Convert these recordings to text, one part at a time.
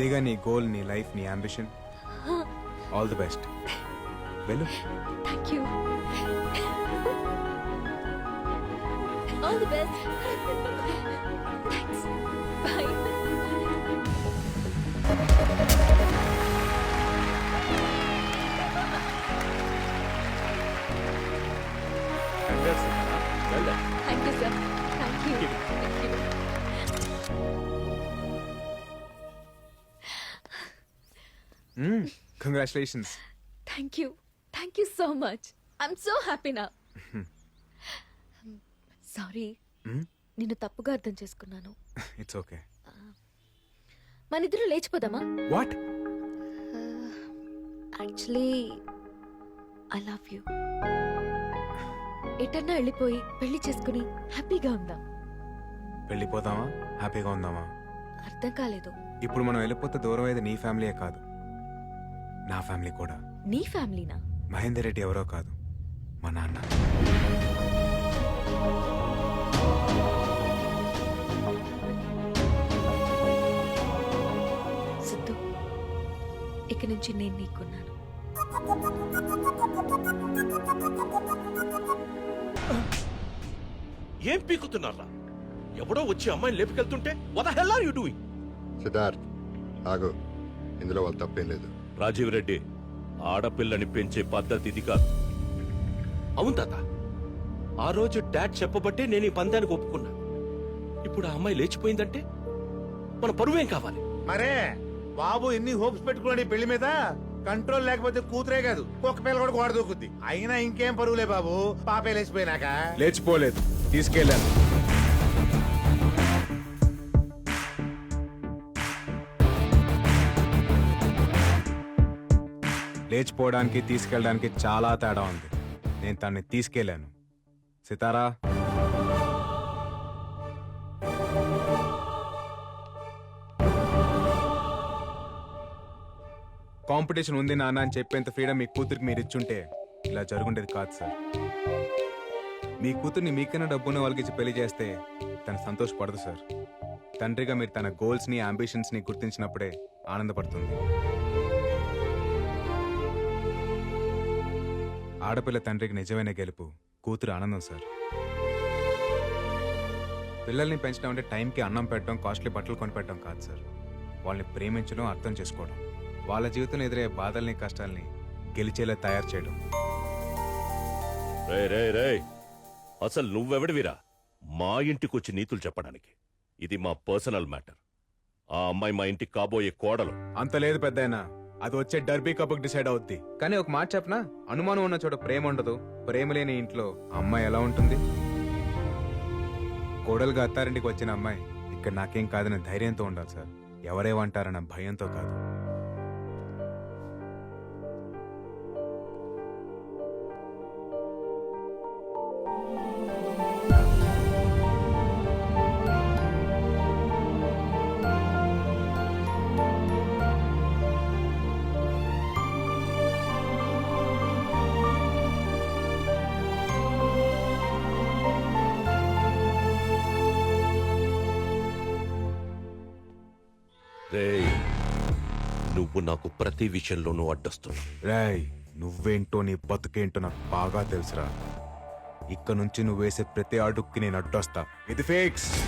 ఇదేగా నీ గోల్ నీ లైఫ్ నీ అంబిషన్ ఆల్ ది బెస్ట్ వెళ్ళు. Thank you all the best thanks bye congratulations thank you thank you so much I'm so happy నా sorry నిన్ను తప్పుగా అర్థం చేసుకున్నాను. ఇట్స్ ఓకే మన ఇద్దరు లేచిపోదామా? What actually I love you ఎటన్నా వెళ్ళిపోయి పెళ్ళి చేసుకుని హ్యాపీగా ఉందాం. వెళ్ళిపోతామా హ్యాపీగా ఉందామా? అర్థం కాలేదు. ఇప్పుడు మనం వెళ్ళిపోతే దూరం అయ్యేది నీ ఫ్యామిలీయే కాదు. నా ఫ్యామిలీ కూడా. నీ ఫ్యామిలీనా? మహేందర్ రెడ్డి ఎవరో కాదు మా నాన్న. సిద్ధు ఇక నుంచి నేను నీకున్నాను. ఏం పీకుతున్నారా? ఎవడో వచ్చి అమ్మాయిని లేపుకెళ్తుంటే what the hell are you doing Siddharth ఆగు. ఇందులో వాళ్ళు తప్పేం లేదు. రాజీవ్ రెడ్డి ఆడపిల్లని పెంచే పద్ధతి ఇది కాదు. అవును తాత. ఆ రోజు డాడ్ చెప్పబట్టే నేను ఈ పందానికి ఒప్పుకున్నా. ఇప్పుడు ఆ అమ్మాయి లేచిపోయిందంటే మన పరువేం కావాలి? మరే బాబు ఎన్ని హోప్స్ పెట్టుకోండి పెళ్ళి మీద? కంట్రోల్ లేకపోతే కూతురే కాదు. కుక్క పిల్ల కూడా గోడ దూకుద్ది. అయినా ఇంకేం పరువులే బాబు? పాపే లేచిపోయినాక. లేచిపోలేదు. తీసుకెళ్ళాను. లేచిపోవడానికి తీసుకెళ్ళడానికి చాలా తేడా ఉంది. నేను తన్ని తీసుకెళ్ళాను. సితారా? కాంపిటీషన్ ఉంది నాన్న అని చెప్పేంత ఫ్రీడమ్ మీ కూతురికి మీరు ఇచ్చుంటే ఇలా జరుగుండేది కాదు సార్. మీ కూతుర్ని మీకన్నా డబ్బున్న వాళ్ళకి ఇచ్చి పెళ్ళి చేస్తే తను సంతోషపడదు సార్. తండ్రిగా మీరు తన గోల్స్ని అంబిషన్స్ని గుర్తించినప్పుడే ఆనందపడుతుంది. ఆడపిల్ల తండ్రికి నిజమైన గెలుపు కూతురు ఆనందం సార్. పిల్లల్ని పెంచడం అంటే టైంకి అన్నం పెట్టడం కాస్ట్లీ బట్టలు కొనిపెట్టడం కాదు సార్. వాళ్ళని ప్రేమించడం అర్థం చేసుకోవడం. వాళ్ళ జీవితంలో ఎదురయ్యే బాధల్ని కష్టాల్ని గెలిచేలా తయారు చేయడం. రే రే రే అసలు నువ్వెవడివిరా? మా ఇంటికొచ్చి నీతులు చెప్పడానికి. ఇది మా పర్సనల్ మ్యాటర్. ఆ అమ్మాయి మా ఇంటికి కాబోయే కోడలు. అంత లేదు పెద్దాయన. అది వచ్చే డర్బీ కప్కి డిసైడ్ అవుద్ది. కానీ ఒక మాట చెప్పనా? అనుమానం ఉన్న చోట ప్రేమ ఉండదు. ప్రేమ లేని ఇంట్లో అమ్మాయి ఎలా ఉంటుంది? కోడలుగా అత్తారింటికి వచ్చిన అమ్మాయి ఇక్కడ నాకేం కాదనే ధైర్యంతో ఉండాలి సార్. ఎవరేమంటారన్న భయంతో కాదు. నాకు ప్రతి విషయంలోనూ అడ్డొస్తున్నావు. రేయ్ నువ్వేంటో నీ బతుకేంటో నాకు బాగా తెలుసురా. ఇక్కడ నుంచి నువ్వు వేసే ప్రతి అడుక్కి నేను అడ్డొస్తా. ఇది ఫేక్స్.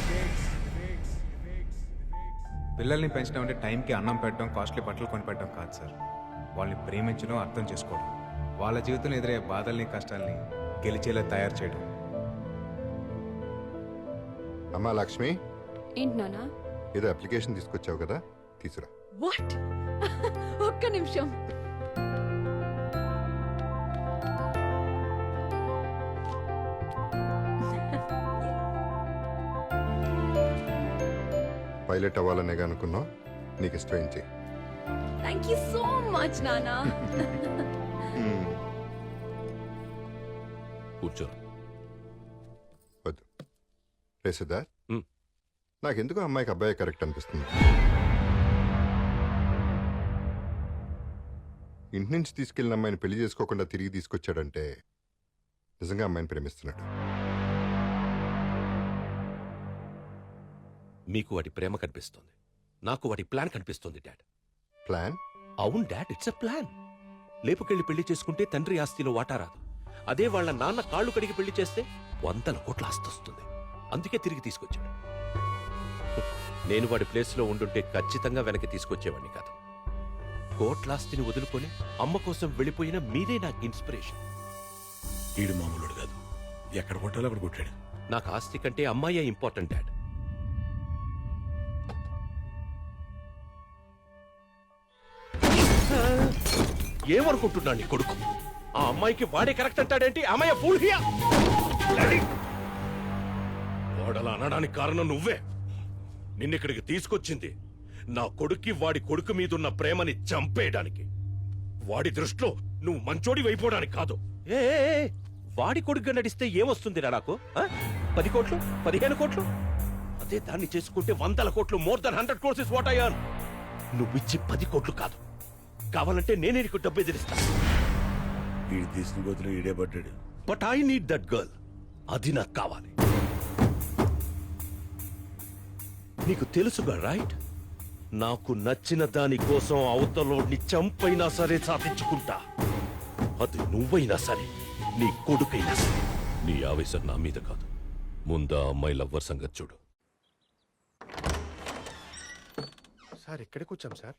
పిల్లల్ని పెంచడం అంటే టైంకి అన్నం పెట్టడం కాస్ట్లీ బట్టలు కొనిపెట్టడం కాదు సార్. వాళ్ళని ప్రేమించడం అర్థం చేసుకోవడం. వాళ్ళ జీవితంలో ఎదురయ్యే బాధల్ని కష్టాల్ని గెలిచేలా తయారు చేయడం. అమ్మా లక్ష్మి. ఏంటి నానా ఏదో అప్లికేషన్ తీసుకొచ్చావు కదా? తీసురా. వాట్? ఒక్క నిమిషం. పైలట్ అవ్వాలనేగా అనుకున్నావు? నీకు ఇష్టం చేయి థ్యాంక్ యూ సో మచ్ నానా. కూర్చో. వద్దు. రే సిద్ధార్థ్. నాకెందుకు అమ్మాయికి అబ్బాయి కరెక్ట్ అనిపిస్తుంది. ఇంటి నుంచి తీసుకెళ్ళిన అమ్మాయిని పెళ్ళి చేసుకోకుండా తిరిగి తీసుకొచ్చాడంటే నిజంగా అమ్మాయిని ప్రేమిస్తున్నాడు. మీకు వాటి ప్రేమ కనిపిస్తోంది. నాకు వాడి ప్లాన్ కనిపిస్తుంది డాడ్. ప్లాన్? అవును డాడ్ ఇట్స్ ఎ ప్లాన్. లేపుకెళ్ళి పెళ్ళి చేసుకుంటే తండ్రి ఆస్తిలో వాటా రాదు. అదే వాళ్ళ నాన్న కాళ్ళు కడిగి పెళ్ళి చేస్తే వందల కోట్ల ఆస్తి వస్తుంది. అందుకే తిరిగి తీసుకొచ్చాడు. నేను వాడి ప్లేస్లో ఉండుంటే ఖచ్చితంగా వెనక్కి తీసుకొచ్చేవాడిని కాదు. కోట్లాస్తిని వదులుకొని అమ్మ కోసం వెళ్ళిపోయిన మీరే నాకు ఇన్స్పిరేషన్. ఈడు మామూలుడు కాదు. ఎక్కడ కొట్టాలో అక్కడ కొట్టాడు. నాకు ఆస్తి కంటే అమ్మాయే ఇంపార్టెంట్ డాడ్. ఏమనుకుంటున్నాడు నీ కొడుకు? ఆ అమ్మాయికి వాడే కరెక్ట్ అంటాడేంటి? అమ్మాయి ఫూల్ హియా? వాడలా అనడానికి కారణం నువ్వే. నిన్నిక్కడికి తీసుకొచ్చింది నా కొడుక్కి వాడి కొడుకు మీదున్న ప్రేమని చంపేయడానికి. వాడి దృష్టిలో నువ్వు మంచోడి అయిపోవడానికి కాదు. ఏ ఏ, ఏ, వాడి కొడుకుగా నడిస్తే ఏమొస్తుందిరా నాకు? ఆ? పది కోట్లు? పదిహేను కోట్లు? అదే దాన్ని చేసుకుంటే వందల కోట్లు more than hundred crores is what Ayyan నువ్విచ్చి పది కోట్లు కాదు. కావాలంటే నేనే నీకు డబ్బు ఎదిరిస్తా. ఈడు తీసుకుని గోతులు ఈడే పడ్డాడు. But I need that girl అది నాకు కావాలి. నీకు తెలుసుగా రైట్ నాకు నచ్చిన దాని కోసం అవతలోడిని చంపైనా సరే సాధించుకుంటా. అది నువ్వైనా సరే నీ కొడుకైనా సరే. నీ ఆవేశం నా మీద కాదు. ముందా అమ్మాయి లవ్వర్ సంగతి చూడు. సార్ ఎక్కడికి వచ్చాం సార్.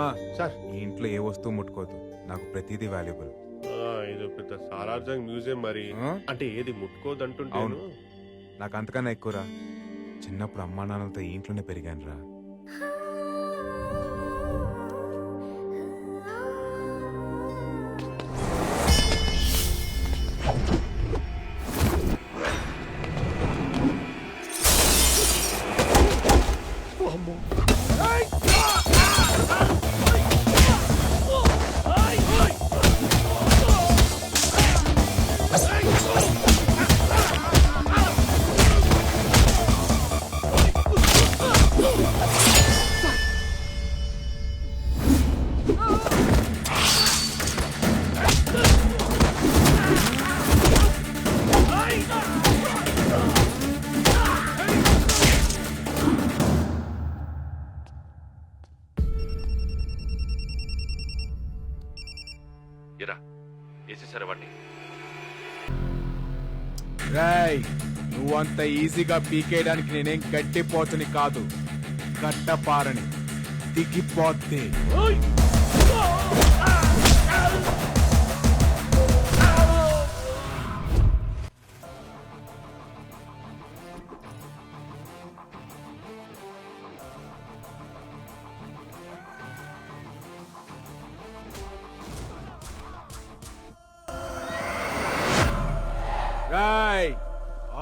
పద్మ సార్. ఈ ఇంట్లో ఏ వస్తువు ముట్టుకోదు. నాకు ప్రతిదీ వాల్యుబుల్ ఇది పెద్ద సాలార్జంగ్ మ్యూజియం మరి. ఆ? అంటే ఏది ముట్టుకోదంటుంటాను? అవును. నాకు అంతకన్నా ఎక్కువరా. చిన్నప్పుడు అమ్మా నాన్నలతో ఈ ఇంట్లోనే పెరిగాను రా ఇరా వేసేసారా వాడిని. రాయ్ నువ్వంత ఈజీగా పీకేయడానికి నేనేం గట్టిపోతుని కాదు. కట్టపారని. దిగిపోతే.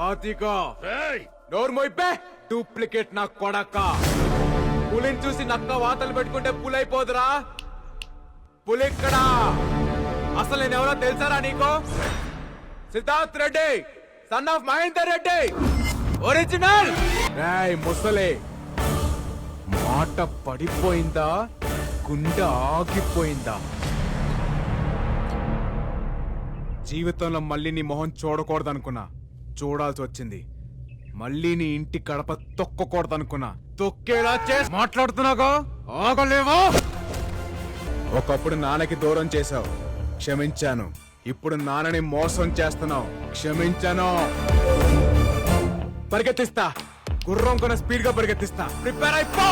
ఆతిగా నోరు మోయిపే. డూప్లికేట్ నా కొడక. పులిని చూసి నక్క వాతలు పెట్టుకుంటే పులైపోదురా. పులిక్కడా. అసలు నేను ఎవరో తెలుసారా నీకు? Siddharth Reddy son of Mahender Reddy. Original Roy ముసలే. మాట పడిపోయిందా? గుండె ఆగిపోయిందా? జీవితంలో మళ్ళీ నీ మొహం చూడకూడదనుకున్నా. చూడాల్సి వచ్చింది. మళ్ళీ నీ ఇంటి గడప తొక్కకూడదనుకున్నా. తొక్కేలా చేసి మాట్లాడుతున్నాగా ఆగలేవా? ఒకప్పుడు నాన్నకి దూరం చేశావు. క్షమించాను. ఇప్పుడు నాన్నని మోసం చేస్తున్నావు. క్షమించాను. పరిగెత్తిస్తా. గుర్రం కొన స్పీడ్గా పరిగెత్తిస్తా. ప్రిపేర్ అయిపో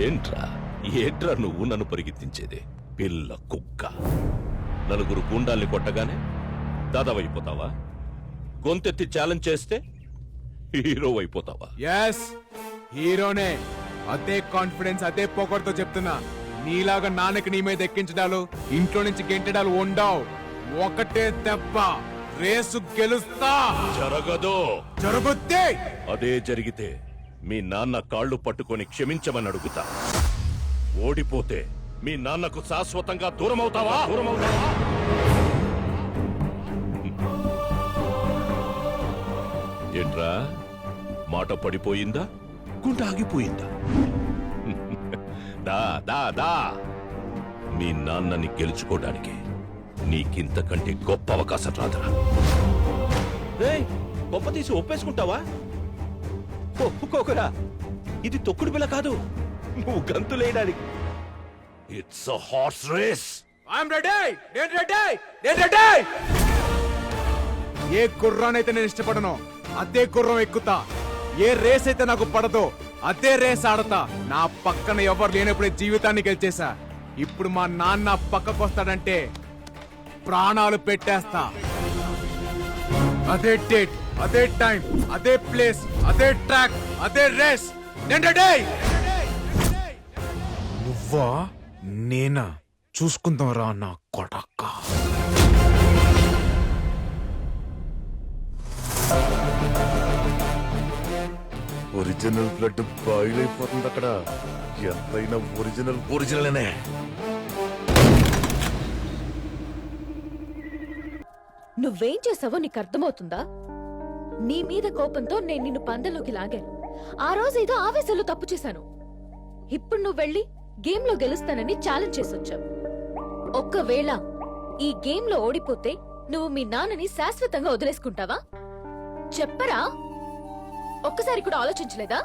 ఏంట్రా? ఏంట్రా నువ్వు నన్ను పరిగెత్తించేది? పిల్ల కుక్క. నలుగురు గుండాల్ని కొట్టగానే దాదావైపోతావా? గొంతెత్తి ఛాలెంజ్ చేస్తే హీరో అయిపోతావా? ఎస్ హీరోనే అదే కాన్ఫిడెన్స్ అదే పొగర్తో చెప్తున్నా. నీలాగా నాన్నకి నీ మీద ఎక్కించడాలు ఇంట్లో నుంచి గెంటడాలు ఉండవు. ఒకటే దెబ్బ రేసు గెలుస్తా. జరగదు. జరుగుద్ది. అదే జరిగితే మీ నాన్న కాళ్ళు పట్టుకొని క్షమించమని అడుగుతా. ఓడిపోతే మీ నాన్నకు శాశ్వతంగా దూరం అవుతావా దూరం అవుతావా ఏంట్రా? మాట పడిపోయిందా? అనుకుంటే ఆగిపోయిందా? దా దా దా. మీ నాన్నని గెలుచుకోవడానికి నీకింతకంటే గొప్ప అవకాశం రాదురా. గొప్ప తీసి ఒప్పేసుకుంటావా? ఒప్పుకోకరా. ఇది తొక్కుడు పిల్ల కాదు. నువ్వు గంతులేయడానికి it's a horse race I'm ready నేను రెడీ నేను రెడీ ఏ గుర్రానైతే నేను ఇష్టపడను అదే గుర్రం ఎక్కుతా. ఏ రేస్ అయితే నాకు పడదో అదే రేస్ ఆడతా. నా పక్కన ఎవరు లేనప్పుడే జీవితాన్ని గెలిచేశా. ఇప్పుడు మా నాన్న పక్కకు వస్తాడంటే ప్రాణాలు పెట్టేస్తా. అదే డేట్ అదే టైం అదే ప్లేస్ అదే ట్రాక్ అదే రేస్ నేను నువ్వా నేనా? చూసుకుందాం రా నా కొడక్క ఒరిజినల్ బ్లడ్ బాయిల్ అయిపోతుంది అక్కడ. ఎంతైనా ఒరిజినల్. ఒరిజినల్ నువ్వేం చేసావో నీకు అర్థమవుతుందా? నీ మీద కోపంతో నేను నిన్ను పందెలోకి లాగాను. ఆ రోజు ఏదో ఆవేశంలో తప్పు చేశాను. ఇప్పుడు నువ్వు వెళ్ళి గేమ్లో గెలుస్తానని ఛాలెంజ్ చేసొచ్చావు. ఒక్కవేళ ఈ గేమ్లో ఓడిపోతే నువ్వు మీ నాన్నని శాశ్వతంగా వదిలేసుకుంటావా? చెప్పరా? ఒక్కసారి కూడా ఆలోచించలేదా?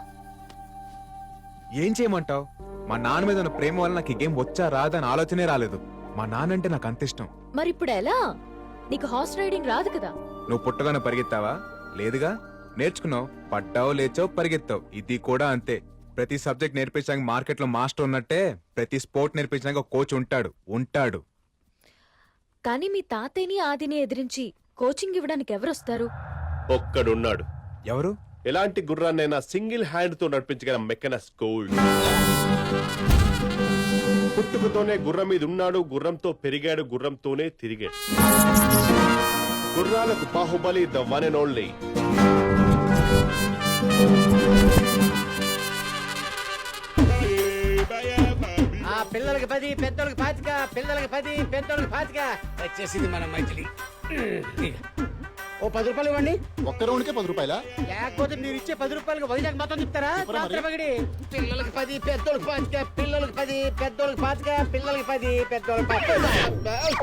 ఏం చేయమంటావు? మా నాన్న మీద ఉన్న ప్రేమ వల్ల నాకు ఈ గేమ్ వచ్చా రాదా అని ఆలోచనే రాలేదు. మా నాన్న అంటే నాకు అంత ఇష్టం. మరిప్పుడు ఎలా? నీకు హార్స్ రైడింగ్ రాదు కదా. నువ్వు పుట్టగానే పరిగెత్తావా? లేదుగా. నేర్చుకున్నావు. పడ్డావు లేచావు పరిగెత్తావు. ఇది కూడా అంతే. ప్రతి సబ్జెక్ట్ నేర్పించడానికి మార్కెట్లో మాస్టర్ ఉన్నట్టే ప్రతి స్పోర్ట్ నేర్పించడానికి ఒక కోచ్ ఉంటాడు. ఉంటాడు. కానీ మీ తాతయ్యని ఆదిని ఎదిరించి కోచింగ్ ఇవ్వడానికి ఎవరొస్తారు? ఒక్కడున్నాడు. ఎవరు? ఎలాంటి గుర్రాన్నైనా సింగిల్ హ్యాండ్తో నడిపించగల మెకనస్ గోల్డ్. పుట్టుకతోనే గుర్రం మీద ఉన్నాడు గుర్రంతో పెరిగాడు గుర్రంతోనే తిరిగాడు. గుర్రాలకు Baahubali the one and only. ఆ పిల్లలకి పది పెద్దోళ్ళకి పాతిక పిల్లలకి పది పెద్దోళ్ళకి పాతిక. వచ్చేసింది మన మైథిలి. ఓ పది రూపాయలు ఇవ్వండి. ఒక్క రౌండ్కే పది రూపాయల? లేకపోతే మీరు ఇచ్చే పది రూపాయలకి వైజాగ్ మొత్తం చెప్తారా? పగిడి. పిల్లలకి పది పెద్దోళ్ళకి పాతిక పిల్లలకి పది పెద్దోళ్ళకి పాతిక పిల్లలకి పది పెద్దోళ్ళకి పాతిక.